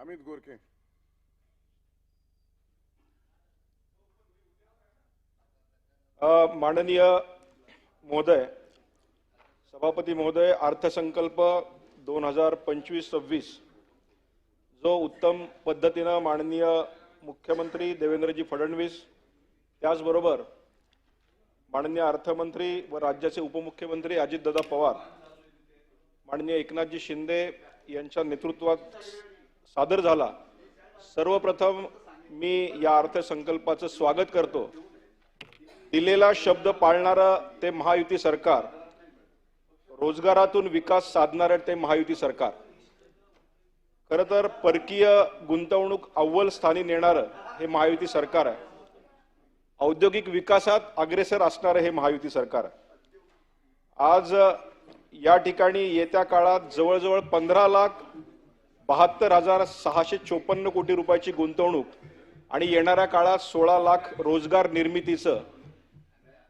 अमित गोरखे. माननीय महोदय सभापती महोदय अर्थसंकल्प दोन हजार पंचवीस सव्वीस जो उत्तम पद्धतीनं माननीय मुख्यमंत्री देवेंद्रजी फडणवीस त्याचबरोबर माननीय अर्थमंत्री व राज्याचे उपमुख्यमंत्री अजितदादा पवार माननीय एकनाथजी शिंदे यांच्या नेतृत्वात सादर झाला. सर्वप्रथम मी या अर्थसंकल्पाचं स्वागत करतो. दिलेला शब्द पाळणारं ते महायुती सरकार रोजगारातून विकास साधणारं ते महायुती सरकार. खरं तर परकीय गुंतवणूक अव्वल स्थानी नेणारं हे महायुती सरकार आहे. औद्योगिक विकासात अग्रेसर असणारं हे महायुती सरकार आहे. आज या ठिकाणी येत्या काळात जवळजवळ पंधरा लाख बहात्तर हजार सहाशे चोपन्न कोटी रुपयाची गुंतवणूक आणि येणाऱ्या काळात सोळा लाख रोजगार निर्मितीचं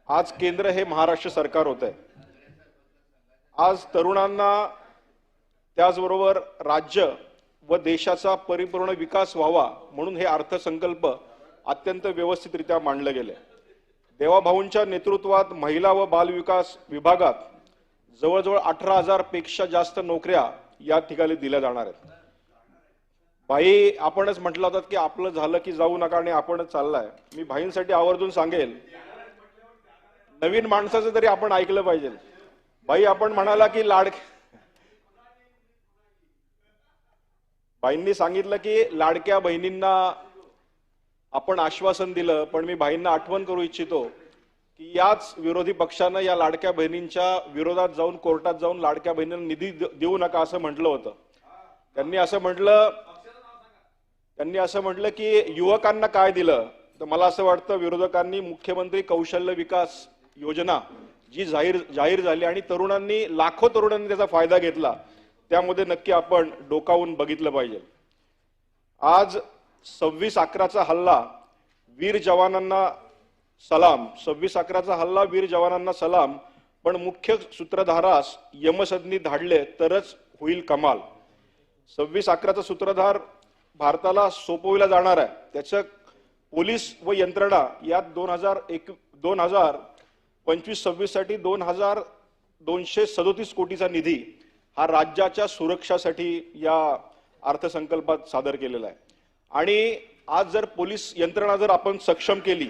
आज केंद्र हे महाराष्ट्र सरकार होत आहे आज तरुणांना त्याचबरोबर राज्य व देशाचा परिपूर्ण विकास व्हावा म्हणून हे अर्थसंकल्प अत्यंत व्यवस्थितरित्या मांडलं गेले देवाभाऊंच्या नेतृत्वात महिला व बालविकास विभागात जवळजवळ अठरा हजारपेक्षा जास्त नोकऱ्या या ठिकाणी दिल्या जाणार आहेत. भाई आपणच म्हटलं होतं की आपलं झालं की जाऊ नका आणि आपणच चाललाय. मी भाईंसाठी आवर्जून सांगेल नवीन माणसाचं तरी आपण ऐकलं पाहिजे. भाई आपण म्हणाला की लाड बाईंनी सांगितलं की लाडक्या बहिणींना आपण आश्वासन दिलं पण मी भाईंना आठवण करू इच्छितो की याच विरोधी पक्षानं या लाडक्या बहिणींच्या विरोधात जाऊन कोर्टात जाऊन लाडक्या बहिणींना निधी देऊ नका असं म्हटलं होतं. त्यांनी असं म्हटलं त्यांनी असं म्हटलं की युवकांना काय दिलं? तर मला असं वाटतं विरोधकांनी मुख्यमंत्री कौशल्य विकास योजना जी जाहीर जाहीर झाली आणि तरुणांनी लाखो तरुणांनी त्याचा फायदा घेतला त्यामध्ये नक्की आपण डोकावून बघितलं पाहिजे. आज सव्वीस अकराचा हल्ला वीर जवानांना सलाम. सव्वीस अकराचा हल्ला वीर जवानांना सलाम. पण मुख्य सूत्रधारास यमसदनी धाडले तरच होईल कमाल. सव्वीस अकराचा सूत्रधार भारताला सोपविला जाणार आहे. त्याचं पोलीस व यंत्रणा यात दोन हजार एक दोन हजार पंचवीस सव्वीससाठी दोन हजार दोनशे सदोतीस कोटीचा निधी हा राज्याच्या सुरक्षासाठी या अर्थसंकल्पात सादर केलेला आहे. आणि आज जर पोलीस यंत्रणा जर आपण सक्षम केली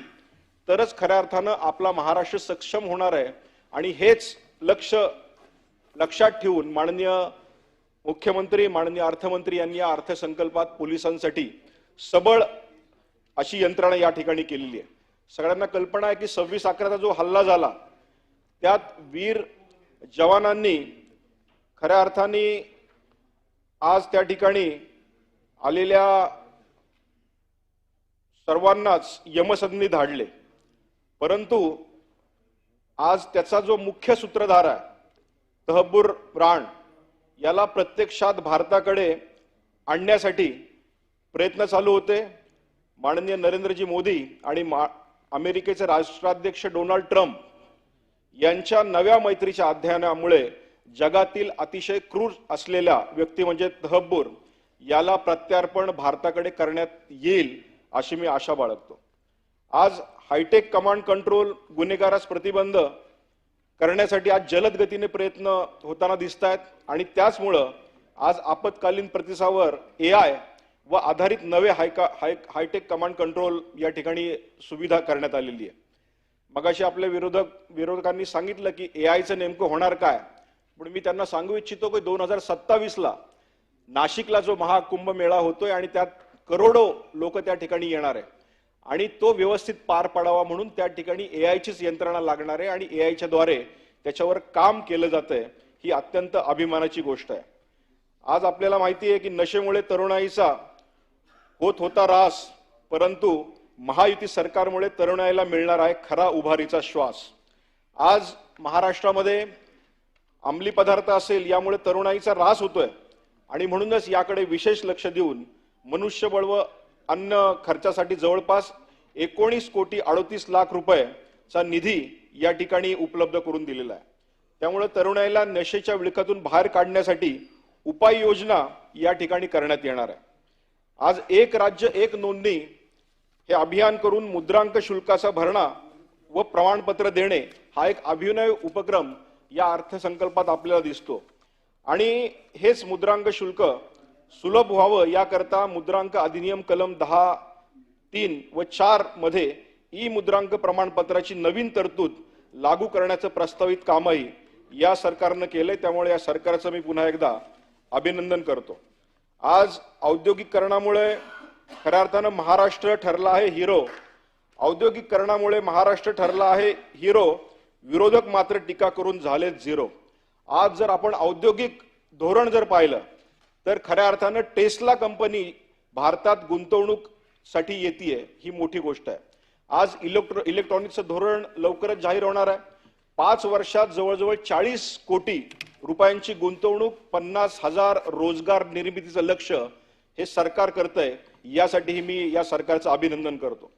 तरच खऱ्या अर्थानं आपला महाराष्ट्र सक्षम होणार आहे. आणि हेच लक्ष लक्षात ठेवून माननीय मुख्यमंत्री माननीय अर्थमंत्री यांनी या अर्थसंकल्पात पोलिसांसाठी सबळ अशी यंत्रणा या ठिकाणी केलेली आहे. सगळ्यांना कल्पना आहे की सव्वीस अकराचा जो हल्ला झाला त्यात वीर जवानांनी खऱ्या अर्थाने आज त्या ठिकाणी आलेल्या सर्वांनाच यमसदनी धाडले. परंतु आज त्याचा जो मुख्य सूत्रधार आहे तहब्बूर राण याला प्रत्यक्षात भारताकडे आणण्यासाठी प्रयत्न चालू होते. माननीय नरेंद्रजी मोदी आणि मा- अमेरिकेचे राष्ट्राध्यक्ष डोनाल्ड ट्रम्प यांच्या नव्या मैत्रीच्या अध्ययनामुळे जगातील अतिशय क्रूर असलेल्या व्यक्ती म्हणजे तहब्बूर याला प्रत्यार्पण भारताकडे करण्यात येईल अशी मी आशा बाळगतो. आज हायटेक कमांड कंट्रोल गुन्हेगारास प्रतिबंध करण्यासाठी आज जलद गतीने प्रयत्न होताना दिसत आहेत आणि त्याचमुळं आज आपत्कालीन प्रतिसावर ए आय व आधारित नवे Haika high high tech command control या ठिकाणी सुविधा करण्यात आलेली आहे. मगाशी आपल्या विरोधक विरोधकांनी सांगितलं की ए आयचं नेमकं होणार काय? पण मी त्यांना सांगू इच्छितो की दोन हजार सत्तावीसला नाशिकला जो महाकुंभ मेळा होतोय आणि त्यात करोडो लोक त्या ठिकाणी येणार आहे. आणि तो व्यवस्थित पार पडावा म्हणून त्या ठिकाणी ए आयचीच यंत्रणा लागणार आहे आणि ए आयच्या द्वारे त्याच्यावर काम केलं जातंय ही अत्यंत अभिमानाची गोष्ट आहे. आज आपल्याला माहिती आहे की नशेमुळे तरुणाईचा होत होता रास परंतु महायुती सरकारमुळे तरुणाईला मिळणार आहे खरा उभारीचा श्वास. आज महाराष्ट्रामध्ये अंमली पदार्थ असेल यामुळे तरुणाईचा रास होतोय. आणि म्हणूनच याकडे विशेष लक्ष देऊन मनुष्यबळ व अन्न खर्चासाठी जवळपास एकोणीस कोटी अडतीस लाख रुपयेचा निधी या ठिकाणी उपलब्ध करून दिलेला आहे. त्यामुळे तरुणाईला नशेच्या विळखातून बाहेर काढण्यासाठी उपाययोजना या ठिकाणी करण्यात येणार आहे. आज एक राज्य एक नोंदणी हे अभियान करून मुद्रांक शुल्काचा भरणा व प्रमाणपत्र देणे हा एक अभिनव उपक्रम या अर्थसंकल्पात आपल्याला दिसतो. आणि हेच मुद्रांक शुल्क सुलभ व्हावं याकरता मुद्रांक अधिनियम कलम दहा तीन व चारमध्ये ई मुद्रांक प्रमाणपत्राची नवीन तरतूद लागू करण्याचं प्रस्तावित कामही या सरकारनं केलंय. त्यामुळे या सरकारचं मी पुन्हा एकदा अभिनंदन करतो. आज औद्योगिकरणामुळे खऱ्या अर्थानं महाराष्ट्र ठरला आहे हिरो. औद्योगिकरणामुळे महाराष्ट्र ठरला आहे हिरो. विरोधक मात्र टीका करून झाले झिरो. आज जर आपण औद्योगिक धोरण जर पाहिलं तर खऱ्या अर्थानं टेस्ला कंपनी भारतात गुंतवणूकसाठी येते ही मोठी गोष्ट आहे. आज इलेक्ट्रो इलेक्ट्रॉनिक्सचं धोरण लवकरच जाहीर होणार आहे. पाच वर्षात जवळजवळ चाळीस कोटी रुपयांची गुंतवणूक पन्नास हजार रोजगार निर्मितीचं लक्ष हे सरकार करतंय यासाठीही मी या सरकारचं अभिनंदन करतो.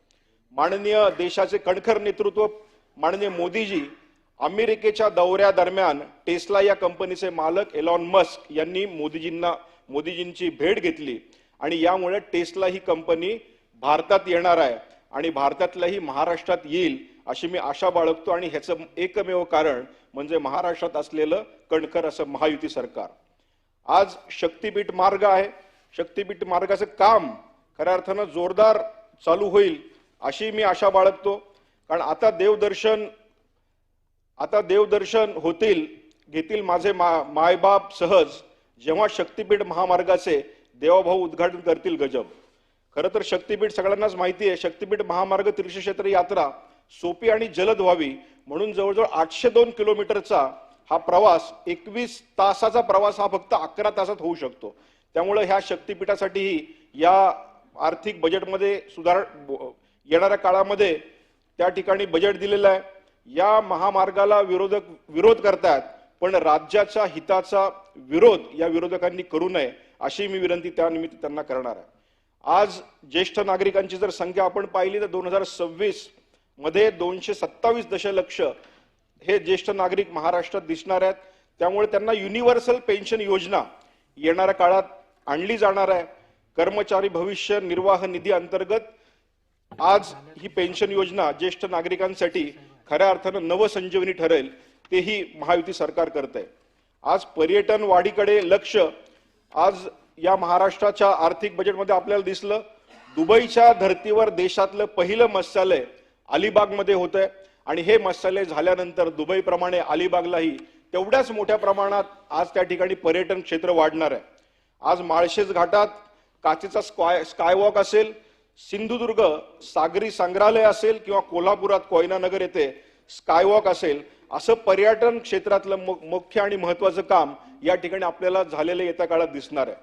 माननीय देशाचे कणखर नेतृत्व माननीय मोदीजी अमेरिकेच्या दौऱ्यादरम्यान टेस्ला या कंपनीचे मालक एलॉन मस्क यांनी मोदीजींना मोदीजींची भेट घेतली आणि यामुळे टेस्ला ही कंपनी भारतात येणार आहे आणि भारतातल्याही महाराष्ट्रात येईल अशी मी आशा बाळगतो आणि ह्याचं एकमेव कारण म्हणजे महाराष्ट्रात असलेलं कणखर असं महायुती सरकार. आज शक्तीपीठ मार्ग आहे. शक्तीपीठ मार्गाचं काम खऱ्या अर्थानं जोरदार चालू होईल अशी मी आशा बाळगतो. कारण आता देवदर्शन आता देवदर्शन होतील घेतील माझे मा मायबाप सहज. जेव्हा शक्तीपीठ महामार्गाचे देवाभाऊ उद्घाटन करतील गजब. खरं तर शक्तीपीठ सगळ्यांनाच माहिती आहे शक्तीपीठ महामार्ग तीर्थक्षेत्र यात्रा सोपी आणि जलद व्हावी म्हणून जवळजवळ आठशे दोन किलोमीटरचा हा प्रवास एकवीस तासाचा प्रवास हा फक्त अकरा तासात होऊ शकतो. त्यामुळे ह्या शक्तीपीठासाठीही या आर्थिक बजेटमध्ये सुधार येणाऱ्या काळामध्ये त्या ठिकाणी बजेट दिलेलं आहे. या महामार्गाला विरोधक विरोध करतायत पण राज्याच्या हिताचा विरोध या विरोधकांनी करू नये अशी मी विनंती त्यानिमित्त त्यांना करणार आहे. आज ज्येष्ठ नागरिकांची जर संख्या आपण पाहिली तर दोन हजार सव्वीसमध्ये दोनशे सत्तावीस दशलक्ष हे ज्येष्ठ नागरिक महाराष्ट्रात दिसणार आहेत. त्यामुळे त्यांना युनिव्हर्सल पेन्शन योजना येणाऱ्या काळात आणली जाणार आहे. कर्मचारी भविष्य निर्वाह निधी अंतर्गत आज ही पेन्शन योजना ज्येष्ठ नागरिकांसाठी खऱ्या अर्थानं नवसंजीवनी ठरेल तेही महायुती सरकार करत आहे आज पर्यटन वाढीकडे लक्ष आज या महाराष्ट्राच्या आर्थिक बजेटमध्ये आपल्याला दिसलं. दुबईच्या धर्तीवर देशातलं पहिलं मत्स्यालय अलिबागमध्ये होतंय. आहे आणि हे मत्स्यालय झाल्यानंतर दुबईप्रमाणे अलिबागलाही तेवढ्याच मोठ्या प्रमाणात आज त्या ठिकाणी पर्यटन क्षेत्र वाढणार आहे. आज माळशेज घाटात काचेचा स्काय स्कायवॉक असेल सिंधुदुर्ग सागरी संग्रहालय असेल किंवा कोल्हापुरात कोयनानगर येथे स्कायवॉक असेल असं पर्यटन क्षेत्रातलं मुख्य आणि महत्वाचं काम या ठिकाणी आपल्याला झालेलं येत्या काळात दिसणार आहे.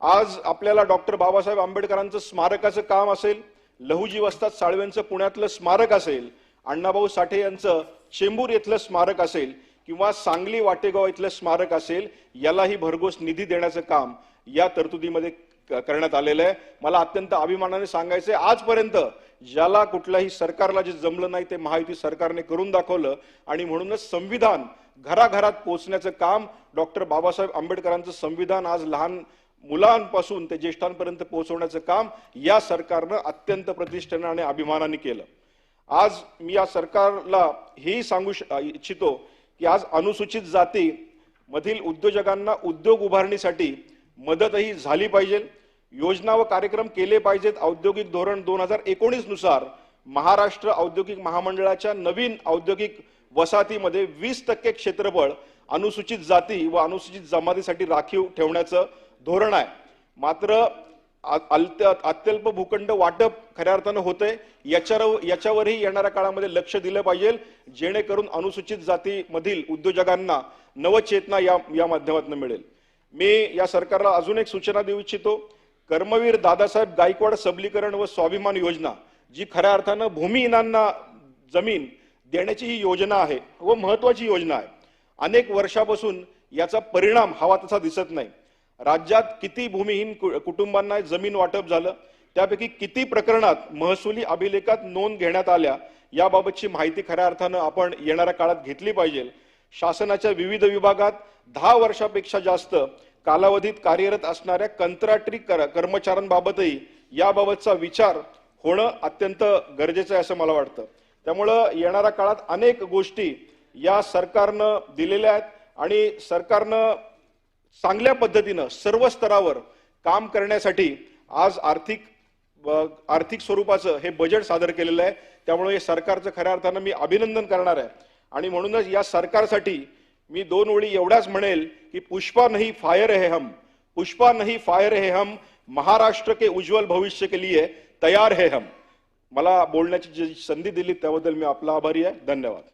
आज आपल्याला डॉक्टर बाबासाहेब आंबेडकरांचं स्मारकाचं काम असेल लहुजी वस्ताद साळवेंचं पुण्यातलं स्मारक असेल अण्णाभाऊ साठे यांचं चेंबूर इथलं स्मारक असेल किंवा सांगली वाटेगाव इथलं स्मारक असेल यालाही भरघोस निधी देण्याचं काम या तरतुदीमध्ये क- करण्यात आलेलं आहे. मला अत्यंत अभिमानाने सांगायचंय आजपर्यंत ज्याला कुठल्याही सरकारला जे जमलं नाही ते महायुती सरकारने करून दाखवलं आणि म्हणूनच संविधान घराघरात पोहोचण्याचं काम डॉक्टर बाबासाहेब आंबेडकरांचं संविधान आज लहान मुलांपासून ते ज्येष्ठांपर्यंत पोहोचवण्याचं काम या सरकारनं अत्यंत प्रतिष्ठेनं आणि अभिमानाने केलं. आज मी या सरकारला हेही सांगू श- इच्छितो की आज अनुसूचित जाती मधील उद्योजकांना उद्योग उभारणीसाठी मदतही झाली पाहिजे. योजना व कार्यक्रम केले पाहिजेत. औद्योगिक धोरण दोन हजार एकोणीसनुसार महाराष्ट्र औद्योगिक महामंडळाच्या नवीन औद्योगिक वसाहतीमध्ये वीस टक्के क्षेत्रफळ अनुसूचित जाती व अनुसूचित जमातीसाठी राखीव ठेवण्याचं धोरण आहे. मात्र आ- अत्यल्प भूखंड वाटप खऱ्या अर्थानं होतंय. याच्यावर याच्यावरही येणाऱ्या काळामध्ये लक्ष दिलं पाहिजे. जेणेकरून अनुसूचित जातीमधील उद्योजकांना नवचेतना या या माध्यमातून मिळेल. मी या सरकारला अजून एक सूचना देऊ इच्छितो. कर्मवीर दादासाहेब गायकवाड सबलीकरण व स्वाभिमान योजना जी खऱ्या अर्थानं भूमिहीनांना जमीन देण्याची ही योजना आहे व महत्वाची योजना आहे. अनेक वर्षापासून याचा परिणाम हवा तसा दिसत नाही. राज्यात किती भूमिहीन कुटुंबांना जमीन वाटप झालं त्यापैकी किती प्रकरणात महसुली अभिलेखात नोंद घेण्यात आल्या याबाबतची माहिती खऱ्या अर्थानं आपण येणाऱ्या काळात घेतली पाहिजे. शासनाच्या विविध विभागात दहा वर्षापेक्षा जास्त कालावधीत कार्यरत असणाऱ्या कंत्राटी कर- कर्मचाऱ्यांबाबतही याबाबतचा विचार होणं अत्यंत गरजेचं आहे असं मला वाटतं. त्यामुळं येणाऱ्या काळात अनेक गोष्टी या सरकारनं दिलेल्या आहेत आणि सरकारनं चांगल्या पद्धतीनं सर्व स्तरावर काम करण्यासाठी आज आर्थिक ब- आर्थिक स्वरूपाचं हे बजेट सादर केलेलं आहे. त्यामुळे हे सरकारचं खऱ्या अर्थानं मी अभिनंदन करणार आहे. आणि म्हणूनच या सरकारसाठी मी दोन ओळी एवढ्याच म्हणेल की पुष्पा नहीं फायर है हम. पुष्पा नहीं फायर है हम. महाराष्ट्र के उज्ज्वल भविष्य के लिए तयार है हम. मला बोलण्याची जी संधी दिली त्याबद्दल मी आपला आभारी आहे. धन्यवाद.